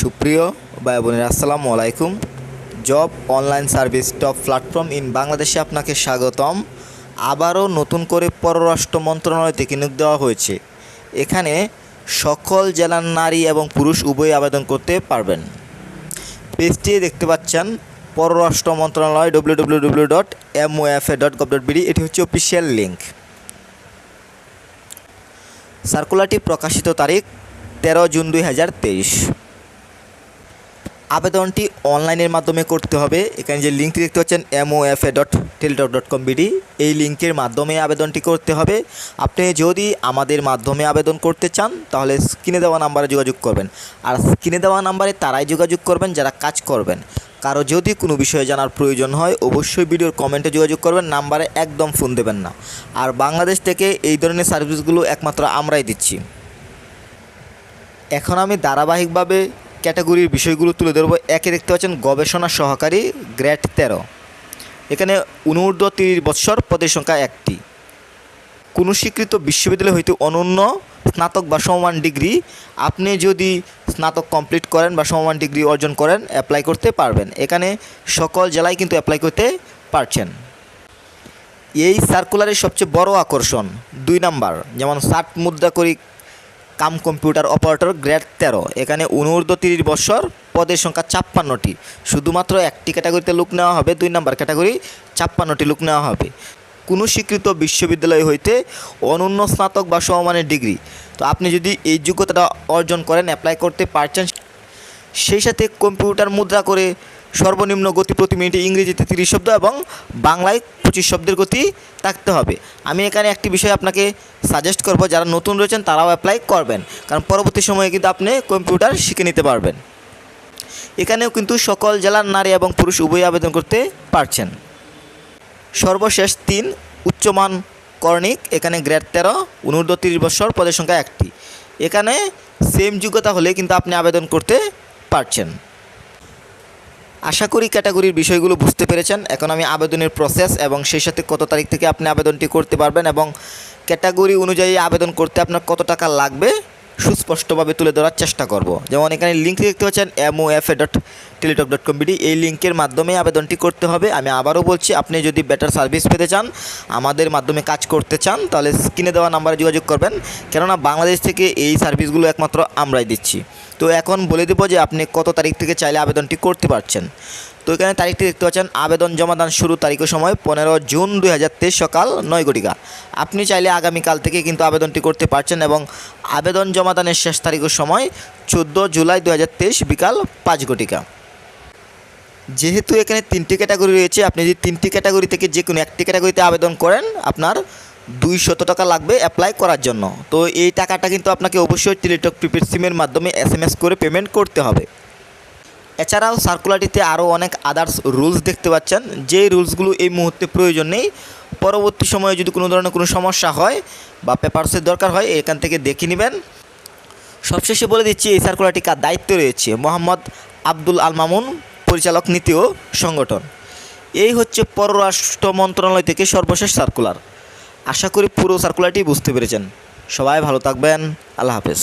সুপ্রিয় ভাই বোনের আসসালামু আলাইকুম। Job online service top platform in বাংলাদেশে আপনাকে স্বাগতম। আবারও নতুন করে পররাষ্ট্র মন্ত্রণালয় থেকে নিয়োগ দেওয়া হয়েছে। এখানে সকল জেলার নারী এবং পুরুষ উভয়ই আবেদন করতে পারবেন। পেজটি দেখতে পাচ্ছেন পররাষ্ট্র মন্ত্রণালয় W W W dot MOFA dot gov dot BD এটি হচ্ছে অফিসিয়াল লিঙ্ক সার্কুলারটি প্রকাশিত তারিখ তেরো জুন দুই হাজার তেইশ। আবেদনটি অনলাইনের মাধ্যমে করতে হবে। এখানে যে লিঙ্কটি দেখতে পাচ্ছেন MOFA dot Teletalk dot com BD এই লিঙ্কের মাধ্যমে আবেদনটি করতে হবে। আপনি যদি আমাদের মাধ্যমে আবেদন করতে চান, তাহলে স্ক্রিনে দেওয়া নাম্বারে যোগাযোগ করবেন। আর স্ক্রিনে দেওয়া নাম্বারে তারাই যোগাযোগ করবেন, যারা কাজ করবেন। কারও যদি কোনো বিষয়ে জানার প্রয়োজন হয়, অবশ্যই ভিডিওর কমেন্টে যোগাযোগ করবেন, নাম্বারে একদম ফোন দেবেন না। আর বাংলাদেশ থেকে এই ধরনের সার্ভিসগুলো একমাত্র আমরাই দিচ্ছি। এখন আমি ধারাবাহিকভাবে ক্যাটাগরির বিষয়গুলো তুলে ধরবো। একে দেখতে পাচ্ছেন গবেষণা সহকারী গ্রেড তেরো। এখানে অনুর্ধ তিরিশ বৎসর পদের সংখ্যা একটি। কোনো স্বীকৃত বিশ্ববিদ্যালয় হইতে অনন্য স্নাতক বা সমমান ডিগ্রি আপনি যদি স্নাতক কমপ্লিট করেন বা সমমান ডিগ্রি অর্জন করেন অ্যাপ্লাই করতে পারবেন। এখানে সকল জেলায় কিন্তু অ্যাপ্লাই করতে পারছেন। এই সার্কুলারের সবচেয়ে বড় আকর্ষণ দুই নাম্বার, যেমন ষাট মুদ্রা করি কাম কম্পিউটার অপারেটর গ্রেড তেরো। এখানে অনুর্ধ তিরিশ বছর, পদের সংখ্যা ছাপ্পান্নটি। শুধুমাত্র একটি ক্যাটাগরিতে লোক নেওয়া হবে, দুই নম্বর ক্যাটাগরি, ছাপ্পান্নটি লোক নেওয়া হবে। কোনো স্বীকৃত বিশ্ববিদ্যালয় হইতে অনন্য স্নাতক বা সমমানের ডিগ্রি। তো আপনি যদি এই যোগ্যতাটা অর্জন করেন, অ্যাপ্লাই করতে পারছেন, সেই সাথে কম্পিউটার মুদ্রা করে সর্বনিম্ন গতি প্রতি মিনিটে ইংরেজিতে তিরিশ শব্দ এবং বাংলায় পঁচিশ শব্দের গতি থাকতে হবে। আমি এখানে একটি বিষয় আপনাকে সাজেস্ট করব, যারা নতুন রয়েছেন তারাও অ্যাপ্লাই করবেন, কারণ পরবর্তী সময়ে কিন্তু আপনি কম্পিউটার শিখে নিতে পারবেন। এখানেও কিন্তু সকল জেলার নারী এবং পুরুষ উভয়ই আবেদন করতে পারছেন। সর্বশেষ তিন উচ্চমান কর্ণিক, এখানে গ্রেড তেরো অনুর্ধ তিরিশ বছর পদের সংখ্যা একটি। এখানে সেম যোগ্যতা হলে কিন্তু আপনি আবেদন করতে পারছেন। আশা করি ক্যাটাগরির বিষয়গুলো বুঝতে পেরেছেন। এখন আমি আবেদনের প্রসেস এবং সেই সাথে কত তারিখ থেকে আপনি আবেদনটি করতে পারবেন এবং ক্যাটাগরি অনুযায়ী আবেদন করতে আপনার কত টাকা লাগবে সুস্পষ্টভাবে তুলে ধরার চেষ্টা করব। যেমন এখানে লিঙ্ক দেখতে পাচ্ছেন M O F A dot Teletalk dot com BD এই লিঙ্কের মাধ্যমে আবেদনটি করতে হবে। আমি আবারও বলছি, আপনি যদি বেটার সার্ভিস পেতে চান, আমাদের মাধ্যমে কাজ করতে চান, তাহলে স্ক্রিনে দেওয়া নাম্বারে যোগাযোগ করবেন। কেননা বাংলাদেশ থেকে এই সার্ভিসগুলো একমাত্র আমরাই দিচ্ছি। তো এখন বলে দেবো যে আপনি কত তারিখ থেকে চাইলে আবেদনটি করতে পারছেন। তো এখানে তারিখটি দেখতে পাচ্ছেন, আবেদন জমাদান শুরু তারিখ সময় পনেরো জুন দুই হাজার তেইশ সকাল নয় ঘটিকা। আপনি চাইলে আগামীকাল থেকে কিন্তু আবেদনটি করতে পারছেন এবং আবেদন জমাদানের শেষ তারিখ সময় চোদ্দ জুলাই দু হাজার তেইশ বিকাল পাঁচ ঘটিকা। যেহেতু এখানে তিনটি ক্যাটাগরি রয়েছে, আপনি যদি তিনটি ক্যাটাগরি থেকে যে কোনো একটি ক্যাটাগরিতে আবেদন করেন, আপনার দুইশত টাকা লাগবে অ্যাপ্লাই করার জন্য। তো এই টাকাটা কিন্তু আপনাকে অবশ্যই টেলিটক প্রিপেড সিমের মাধ্যমে এস করে পেমেন্ট করতে হবে। এছাড়াও সার্কুলারটিতে আরও অনেক আদার্স রুলস দেখতে পাচ্ছেন। যেই রুলসগুলো এই মুহূর্তে প্রয়োজন নেই, পরবর্তী সময়ে যদি কোনো ধরনের কোনো সমস্যা হয় বা পেপারসের দরকার হয়, এখান থেকে দেখে নেবেন। সবশেষে বলে দিচ্ছি, এই সার্কুলারটি কার দায়িত্ব রয়েছে? মোহাম্মদ আব্দুল আল মামুন, পরিচালক নীতি ও সংগঠন। এই হচ্ছে পররাষ্ট্র মন্ত্রণালয় থেকে সর্বশেষ সার্কুলার আশা করি পুরো সার্কুলারটি বুঝতে পেরেছেন। সবাই ভালো থাকবেন। আল্লাহ হাফেজ।